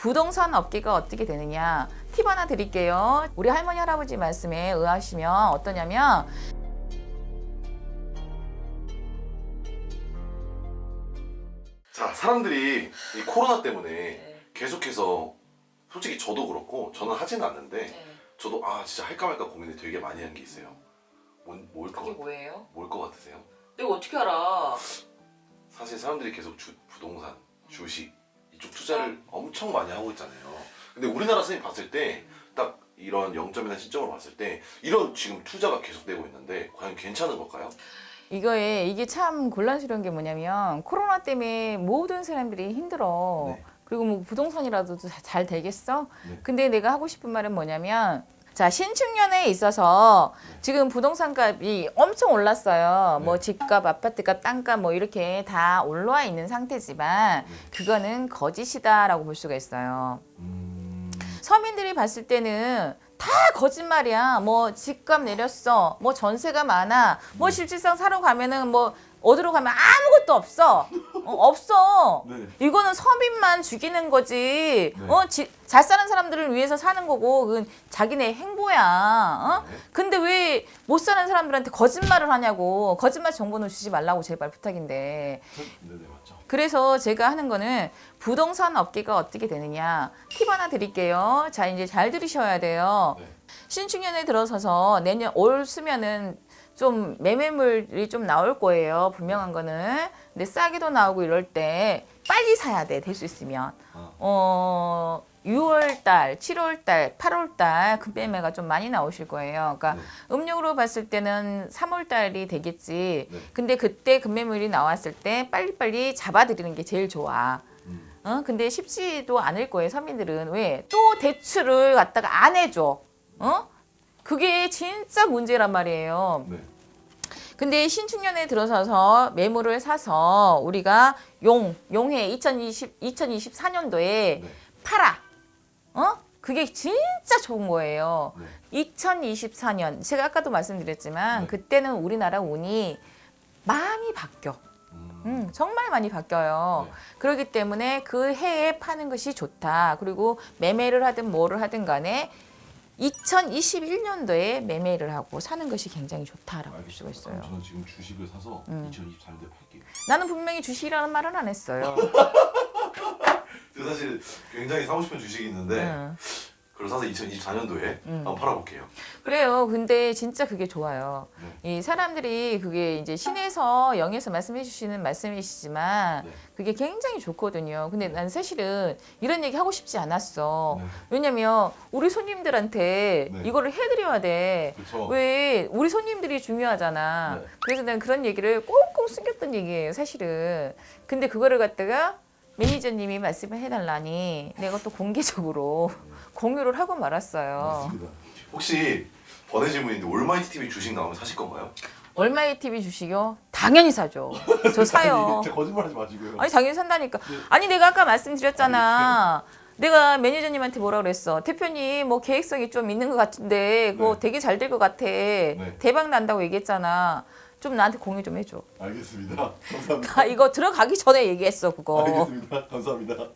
부동산 업계가 어떻게 되느냐 팁 하나 드릴게요. 우리 할머니 할아버지 말씀에 의하시면 어떠냐면 자, 사람들이 이 코로나 때문에 네. 계속해서 솔직히 저도 그렇고 저는 하지는 않는데 네. 저도 아 진짜 할까 말까 고민을 되게 많이 한 게 있어요. 뭔, 뭘것 그게 같, 뭐예요? 뭘것 같으세요? 내가 어떻게 알아? 사실 사람들이 계속 주, 부동산, 주식 이쪽 투자를 엄청 많이 하고 있잖아요. 근데 우리나라 선생님 봤을 때 딱 이런 0점이나 시점으로 봤을 때 이런 지금 투자가 계속되고 있는데 과연 괜찮은 걸까요? 이거에 이게 참 곤란스러운 게 뭐냐면 코로나 때문에 모든 사람들이 힘들어. 네. 그리고 뭐 부동산이라도 자- 잘 되겠어? 네. 근데 내가 하고 싶은 말은 뭐냐면 자 신축년에 있어서 지금 부동산 값이 엄청 올랐어요. 네. 뭐 집값, 아파트값, 땅값 뭐 이렇게 다 올라와 있는 상태지만 네. 그거는 거짓이다라고 볼 수가 있어요. 음... 서민들이 봤을 때는 다 거짓말이야. 뭐 집값 내렸어. 뭐 전세가 많아. 뭐 네. 실질상 사러 가면은 뭐 어디로 가면 아무것도 없어. 어, 없어. 네. 이거는 서민만 죽이는 거지. 네. 어, 지- 잘 사는 사람들을 위해서 사는 거고, 그건 자기네 행보야. 어? 네. 근데 왜 못 사는 사람들한테 거짓말을 하냐고. 거짓말 정보는 주지 말라고 제발 부탁인데. 네 네 맞죠. 그래서 제가 하는 거는 부동산 업계가 어떻게 되느냐 팁 하나 드릴게요. 자 이제 잘 들으셔야 돼요. 네. 신축년에 들어서서 내년 올 수면은 좀 매매물이 좀 나올 거예요. 분명한 거는. 근데 싸게도 나오고 이럴 때 빨리 사야 돼. 될 수 있으면. 아. 어 6월 달, 7월 달, 8월 달 급매매가 좀 많이 나오실 거예요. 그러니까 네. 음력으로 봤을 때는 3월 달이 되겠지. 네. 근데 그때 급매물이 나왔을 때 빨리빨리 잡아드리는 게 제일 좋아. 음. 어? 근데 쉽지도 않을 거예요, 서민들은. 왜? 또 대출을 갖다가 안 해줘. 어? 그게 진짜 문제란 말이에요. 네. 근데 신축년에 들어서서 매물을 사서 우리가 용, 용해 2020, 2024년도에 네. 팔아. 어? 그게 진짜 좋은 거예요. 네. 2024년, 제가 아까도 말씀드렸지만 네. 그때는 우리나라 운이 많이 바뀌어. 음. 음, 정말 많이 바뀌어요. 네. 그렇기 때문에 그 해에 파는 것이 좋다. 그리고 매매를 하든 뭐를 하든 간에 2021년도에 매매를 하고 사는 것이 굉장히 좋다라고 볼 수가 있어요. 저는 지금 주식을 사서 음. 2024년도에 팔게요. 나는 분명히 주식이라는 말은 안 했어요. 저 사실 굉장히 사고 싶은 주식이 있는데 음. 그걸 사서 2024년도에 음. 한번 팔아볼게요. 그래요. 근데 진짜 그게 좋아요. 네. 이 사람들이 그게 이제 신에서 영에서 말씀해 주시는 말씀이시지만 네. 그게 굉장히 좋거든요. 근데 난 사실은 이런 얘기 하고 싶지 않았어. 네. 왜냐면 우리 손님들한테 네. 이거를 해드려야 돼. 그렇죠. 왜 우리 손님들이 중요하잖아. 네. 그래서 난 그런 얘기를 꽁꽁 숨겼던 얘기예요, 사실은. 근데 그거를 갖다가 매니저님이 말씀을 해달라니 내가 또 공개적으로 공유를 하고 말았어요. 맞습니다. 혹시 번외 질문인데 올마이티 TV 주식 나오면 사실 건가요? 얼마의 TV 주식이요? 당연히 사죠. 저 사요. 진짜 거짓말하지 마시고요. 아니 당연히 산다니까. 아니 내가 아까 말씀드렸잖아. 내가 매니저님한테 뭐라 그랬어? 대표님 뭐 계획성이 좀 있는 것 같은데 그거 네. 되게 잘 될 것 같아. 대박 난다고 얘기했잖아. 좀 나한테 공유 좀 해줘. 알겠습니다. 감사합니다. 나 이거 들어가기 전에 얘기했어 그거. 알겠습니다. 감사합니다.